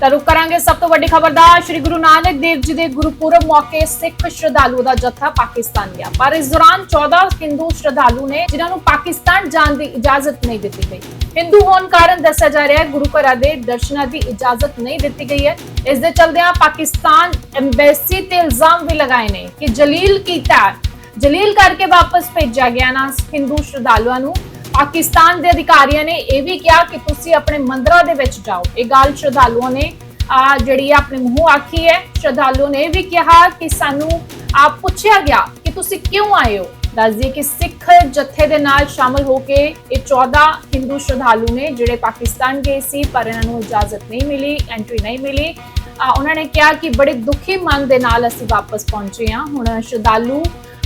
ਤਾਂ ਰੁਕ ਕਰਾਂਗੇ ਸਭ ਤੋਂ ਵੱਡੀ ਖਬਰ ਦਾ। ਸ਼੍ਰੀ ਗੁਰੂ ਨਾਨਕ ਦੇਵ ਜੀ ਦੇ ਗੁਰਪੁਰਬ ਮੌਕੇ ਸਿੱਖ ਸ਼ਰਧਾਲੂ ਦਾ ਜੱਥਾ ਪਾਕਿਸਤਾਨ ਗਿਆ। ਪਰ ਇਸ ਦੌਰਾਨ 14 ਹਿੰਦੂ ਸ਼ਰਧਾਲੂ ਨੇ, ਜਿਨ੍ਹਾਂ ਨੂੰ ਪਾਕਿਸਤਾਨ ਜਾਣ ਦੀ ਇਜਾਜ਼ਤ ਨਹੀਂ ਦਿੱਤੀ ਗਈ। ਹਿੰਦੂ ਹੋਣ ਕਾਰਨ ਦੱਸਿਆ ਜਾ ਰਿਹਾ ਹੈ, ਗੁਰੂ ਘਰਾਂ ਦੇ ਦਰਸ਼ਨਾਂ ਦੀ ਇਜਾਜ਼ਤ ਨਹੀਂ ਦਿੱਤੀ ਗਈ ਹੈ। ਇਸ ਦੇ ਚਲਦਿਆਂ ਪਾਕਿਸਤਾਨ ਐਮਬੈਸੀ ਤੇ ਇਲਜ਼ਾਮ ਵੀ ਲਗਾਏ ਨੇ ਕਿ ਜਲੀਲ ਕੀਤਾ। ਜਲੀਲ ਕਰਕੇ ਵਾਪਸ ਭੇਜਿਆ ਗਿਆ ਨਾ ਹਿੰਦੂ ਸ਼ਰਧਾਲੂਆਂ ਨੂੰ। ਪਾਕਿਸਤਾਨ ਦੇ ਅਧਿਕਾਰੀਆਂ ਨੇ ਇਹ ਵੀ ਕਿਹਾ ਕਿ ਤੁਸੀਂ ਆਪਣੇ ਮੰਦਰਾਂ ਦੇ ਵਿੱਚ ਜਾਓ। ਇਹ ਗੱਲ ਸ਼ਰਧਾਲੂਆਂ ਨੇ, ਆ, ਜਿਹੜੀ ਹੈ ਆਪਣੇ ਮੂੰਹੋਂ ਆਖੀ ਹੈ। ਸ਼ਰਧਾਲੂ ਨੇ ਇਹ ਵੀ ਕਿਹਾ ਕਿ ਸਾਨੂੰ ਆਪ ਪੁੱਛਿਆ ਗਿਆ ਕਿ ਤੁਸੀਂ ਕਿਉਂ ਆਏ ਹੋ? ਦੱਸਦੀ ਕਿ ਸਿੱਖ ਜਥੇ ਦੇ ਨਾਲ ਸ਼ਾਮਲ ਹੋ ਕੇ ਇਹ 14 ਹਿੰਦੂ ਸ਼ਰਧਾਲੂ ਨੇ ਜਿਹੜੇ ਪਾਕਿਸਤਾਨ ਗਏ ਸੀ, ਪਰ ਇਹਨਾਂ ਨੂੰ ਇਜਾਜ਼ਤ ਨਹੀਂ ਮਿਲੀ ਐਂਟਰੀ ਨਹੀਂ ਮਿਲੀ। ਉਹਨਾਂ ਨੇ ਕਿਹਾ ਕਿ ਬੜੇ ਦੁਖੀ ਮਨ ਦੇ ਨਾਲ ਅਸੀਂ ਵਾਪਸ ਪਹੁੰਚੇ ਹਾਂ। ਹੁਣ ਸ਼ਰਧਾਲੂ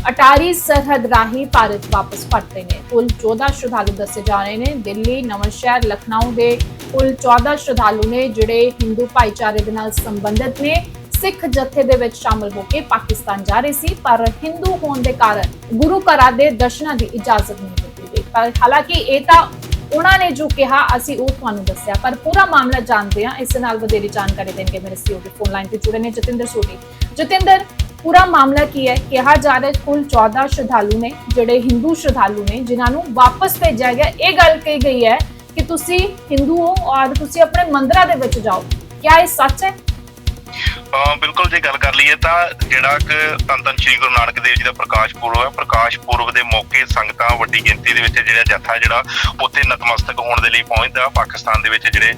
ਅਟਾਰੀ ਸਰਹੱਦ ਰਾਹੀਂ ਭਾਰਤ ਵਾਪਸ ਪਰਤੇ ਨੇ। ਕੁੱਲ 14 ਸ਼ਰਧਾਲੂ ਦੱਸੇ ਜਾ ਰਹੇ ਨੇ। ਦਿੱਲੀ, ਨਵਾਂਸ਼ਹਿਰ, ਲਖਨਊ ਦੇ ਕੁੱਲ 14 ਸ਼ਰਧਾਲੂ ਨੇ, ਜਿਹੜੇ ਹਿੰਦੂ ਭਾਈਚਾਰੇ ਦੇ ਨਾਲ ਸੰਬੰਧਿਤ ਨੇ। ਸਿੱਖ ਜਥੇ ਦੇ ਵਿੱਚ ਸ਼ਾਮਲ ਹੋ ਕੇ ਪਾਕਿਸਤਾਨ ਜਾ ਰਹੇ ਸੀ, ਪਰ ਹਿੰਦੂ ਹੋਣ ਦੇ ਕਾਰਨ ਗੁਰੂ ਘਰਾਂ ਦੇ ਦਰਸ਼ਨਾਂ ਦੀ ਇਜਾਜ਼ਤ ਨਹੀਂ ਦਿੱਤੀ ਗਈ। ਪਰ ਹਾਲਾਂਕਿ ਇਹ ਤਾਂ ਉਹਨਾਂ ਨੇ ਜੋ ਕਿਹਾ, ਅਸੀਂ ਉਹ ਤੁਹਾਨੂੰ ਦੱਸਿਆ। ਪਰ ਪੂਰਾ ਮਾਮਲਾ ਜਾਣਦੇ ਹਾਂ। ਇਸ ਨਾਲ ਵਧੇਰੇ ਜਾਣਕਾਰੀ ਦੇਣਗੇ ਮੇਰੇ ਸਹਿਯੋਗੀ ਫੋਨ ਲਾਈਨ ਤੇ ਜੁੜੇ ਨੇ ਜਤਿੰਦਰ ਸੋਢੀ। ਜਤਿੰਦਰ ਪੂਰਾ ਮਾਮਲਾ ਕੀ ਹੈ? ਕਿਹਾ ਜਾ ਰਿਹਾ ਕੁੱਲ 14 ਸ਼ਰਧਾਲੂ ਨੇ, ਜਿਹੜੇ ਹਿੰਦੂ ਸ਼ਰਧਾਲੂ ਨੇ, ਜਿਨ੍ਹਾਂ ਨੂੰ ਵਾਪਸ ਭੇਜਿਆ ਗਿਆ। ਇਹ ਗੱਲ ਕਹੀ ਗਈ ਹੈ ਕਿ ਤੁਸੀਂ ਹਿੰਦੂ ਹੋ ਔਰ ਤੁਸੀਂ ਆਪਣੇ ਮੰਦਰਾਂ ਦੇ ਵਿੱਚ ਜਾਓ। ਕਿਆ ਇਹ ਸੱਚ ਹੈ? ਬਿਲਕੁਲ ਜੇ ਗੱਲ ਕਰ ਲਈਏ ਤਾਂ ਜਿਹੜਾ ਕਿ ਧੰਨ ਧੰਨ ਸ਼੍ਰੀ ਗੁਰੂ ਨਾਨਕ ਦੇਵ ਜੀ ਦਾ ਪ੍ਰਕਾਸ਼ ਪੁਰਬ ਹੈ, ਪ੍ਰਕਾਸ਼ ਪੁਰਬ ਦੇ ਮੌਕੇ ਸੰਗਤਾਂ ਵੱਡੀ ਗਿਣਤੀ ਦੇ ਵਿੱਚ ਜਿਹੜਾ ਜੱਥਾ ਜਿਹੜਾ ਉੱਥੇ ਨਤਮਸਤਕ ਹੋਣ ਦੇ ਲਈ ਪਹੁੰਚਦਾ। ਪਾਕਿਸਤਾਨ ਦੇ ਵਿੱਚ ਜਿਹੜੇ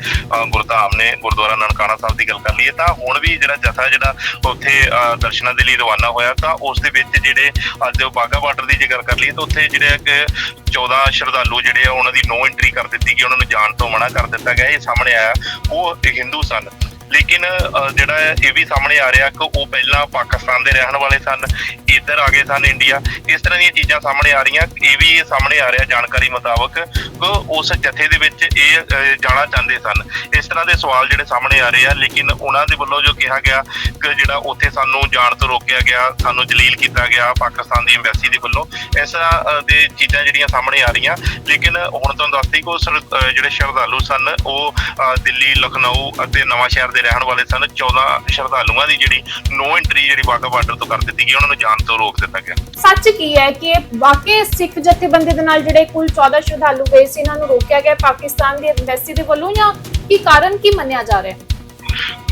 ਗੁਰਧਾਮ ਨੇ ਗੁਰਦੁਆਰਾ ਨਨਕਾਣਾ ਸਾਹਿਬ ਦੀ ਗੱਲ ਕਰ ਲਈਏ ਤਾਂ ਹੁਣ ਵੀ ਜਿਹੜਾ ਜਥਾ ਜਿਹੜਾ ਉੱਥੇ, ਅਹ ਦਰਸ਼ਨਾਂ ਦੇ ਲਈ ਰਵਾਨਾ ਹੋਇਆ ਤਾਂ ਉਸ ਦੇ ਵਿੱਚ ਜਿਹੜੇ ਅੱਜ ਬਾਗਾ ਬਾਰਡਰ ਦੀ ਜੇ ਗੱਲ ਕਰ ਲਈਏ ਤਾਂ ਉੱਥੇ ਜਿਹੜੇ ਕਿ 14 ਸ਼ਰਧਾਲੂ ਜਿਹੜੇ ਆ, ਉਹਨਾਂ ਦੀ ਨੋ ਐਂਟਰੀ ਕਰ ਦਿੱਤੀ ਗਈ, ਉਹਨਾਂ ਨੂੰ ਜਾਣ ਤੋਂ ਮਨਾ ਕਰ ਦਿੱਤਾ ਗਿਆ। ਇਹ ਸਾਹਮਣੇ ਆਇਆ, ਉਹ ਹਿੰਦੂ ਸਨ। ਲੇਕਿਨ ਅਹ, ਜਿਹੜਾ ਇਹ ਵੀ ਸਾਹਮਣੇ ਆ ਰਿਹਾ ਕਿ ਉਹ ਪਹਿਲਾਂ ਪਾਕਿਸਤਾਨ ਦੇ ਰਹਿਣ ਵਾਲੇ ਸਨ ਇੱਧਰ ਆ ਗਏ ਸਨ ਇੰਡੀਆ। ਇਸ ਤਰ੍ਹਾਂ ਦੀਆਂ ਚੀਜ਼ਾਂ ਸਾਹਮਣੇ ਆ ਰਹੀਆਂ ਇਹ ਵੀ ਸਾਹਮਣੇ ਆ ਰਿਹਾ ਜਾਣਕਾਰੀ ਮੁਤਾਬਕ। ਕਿ ਉਸ ਜਥੇ ਦੇ ਵਿੱਚ ਇਹ ਅਹ, ਜਾਣਾ ਚਾਹੁੰਦੇ ਸਨ। ਇਸ ਤਰ੍ਹਾਂ ਦੇ ਸਵਾਲ ਜਿਹੜੇ ਸਾਹਮਣੇ ਆ ਰਹੇ ਆ ਲੇਕਿਨ ਉਹਨਾਂ ਦੇ ਵੱਲੋਂ ਜੋ ਕਿਹਾ ਗਿਆ ਕਿ ਜਿਹੜਾ ਉੱਥੇ ਸਾਨੂੰ ਜਾਣ ਤੋਂ ਰੋਕਿਆ ਗਿਆ ਸਾਨੂੰ ਜਲੀਲ ਕੀਤਾ ਗਿਆ ਪਾਕਿਸਤਾਨ ਦੀ ਐਮਬੈਸੀ ਦੇ ਵੱਲੋਂ ਇਸ ਤਰ੍ਹਾਂ ਅਹ, ਦੇ ਚੀਜ਼ਾਂ ਜਿਹੜੀਆਂ ਸਾਹਮਣੇ ਆ ਰਹੀਆਂ। ਲੇਕਿਨ ਹੁਣ ਤੁਹਾਨੂੰ ਦੱਸਦੀ ਕਿ ਉਹ ਸਰ- ਅਹ, ਜਿਹੜੇ ਸ਼ਰਧਾਲੂ ਸਨ ਉਹ ਅਹ, ਦਿੱਲੀ ਲਖਨਊ ਅਤੇ ਨਵਾਂ ਸ਼ਹਿਰ ਦੇ ਰਹਿਣ ਵਾਲੇ ਸਨ। 14 ਸ਼ਰਧਾਲੂਆਂ ਦੀ ਜਿਹੜੀ ਨੋ ਐਂਟਰੀ ਜਿਹੜੀ ਬਾਗਾ ਬਾਰਡਰ ਤੋਂ ਕਰ ਦਿੱਤੀ ਗਈ ਉਹਨਾਂ ਨੂੰ ਜਾਣ ਤੋਂ ਰੋਕ ਦਿੱਤਾ ਗਿਆ। ਸੱਚ ਕੀ ਹੈ ਕਿ ਇਹ ਵਾਕਈ ਸਿੱਖ ਜਥੇਬੰਦੀ ਦੇ ਨਾਲ ਜਿਹੜੇ ਕੁੱਲ 14 ਸ਼ਰਧਾਲੂ ਗਏ ਸੀ ਇਹਨਾਂ ਨੂੰ ਰੋਕਿਆ ਗਿਆ ਪਾਕਿਸਤਾਨ ਦੀ ਐਮਬੈਸੀ ਦੇ ਵੱਲੋਂ ਜਾਂ ਕੀ ਕਾਰਨ ਕੀ ਮੰਨਿਆ ਜਾ ਰਿਹਾ? ਹੈ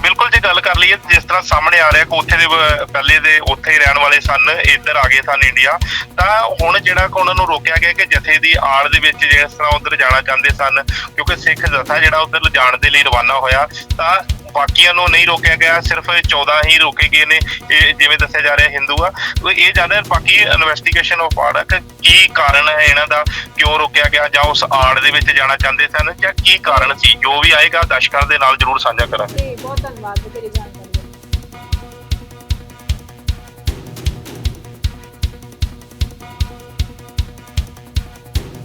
ਬਿਲਕੁਲ ਜੇ, ਗੱਲ ਕਰ ਲਈਏ, ਜਿਸ ਤਰ੍ਹਾਂ ਸਾਹਮਣੇ ਆ ਰਿਹਾ ਕਿ ਉੱਥੇ ਦੇ ਪਹਿਲੇ ਦੇ ਉੱਥੇ ਹੀ ਰਹਿਣ ਵਾਲੇ ਸਨ, ਇੱਧਰ ਆ ਗਏ ਸਨ ਇੰਡੀਆ, ਤਾਂ ਹੁਣ ਜਿਹੜਾ ਕਿ ਉਹਨਾਂ ਨੂੰ ਰੋਕਿਆ ਗਿਆ ਕਿ ਜਥੇ ਦੀ ਆੜ ਦੇ ਵਿੱਚ ਜਿਸ ਤਰ੍ਹਾਂ ਉਧਰ ਜਾਣਾ ਚਾਹੁੰਦੇ ਸਨ, ਕਿਉਂਕਿ ਸਿੱਖ ਜਥਾ ਜਿਹੜਾ ਉੱਧਰ ਜਾਣ ਦੇ ਲਈ ਰਵਾਨਾ ਹੋਇਆ, ਤਾਂ ਬਾਕੀਆਂ ਨੂੰ ਨਹੀਂ ਰੋਕਿਆ ਗਿਆ, ਸਿਰਫ 14 ਹੀ ਰੋਕੇ ਗਏ ਨੇ, ਇਹ ਜਿਵੇਂ ਦੱਸਿਆ ਜਾ ਰਿਹਾ ਹਿੰਦੂ ਆ। ਇਹ ਜ਼ਿਆਦਾ ਬਾਕੀ ਇਨਵੈਸਟੀਗੇਸ਼ਨ ਆਫ ਪਾਰਟ ਕਿ ਕੀ ਕਾਰਨ ਹੈ ਇਹਨਾਂ ਦਾ, ਕਿਉਂ ਰੋਕਿਆ ਗਿਆ ਜਾਂ ਉਸ ਆੜ ਦੇ ਵਿੱਚ ਜਾਣਾ ਚਾਹੁੰਦੇ ਸਨ ਜਾਂ ਕੀ ਕਾਰਨ ਸੀ, ਜੋ ਵੀ ਆਏਗਾ ਦਰਸ਼ਕਾਂ ਦੇ ਨਾਲ ਜਰੂਰ ਸਾਂਝਾ ਕਰਾਂਗੇ। ਬਹੁਤ ਧੰਨਵਾਦ ਤੇਰੀ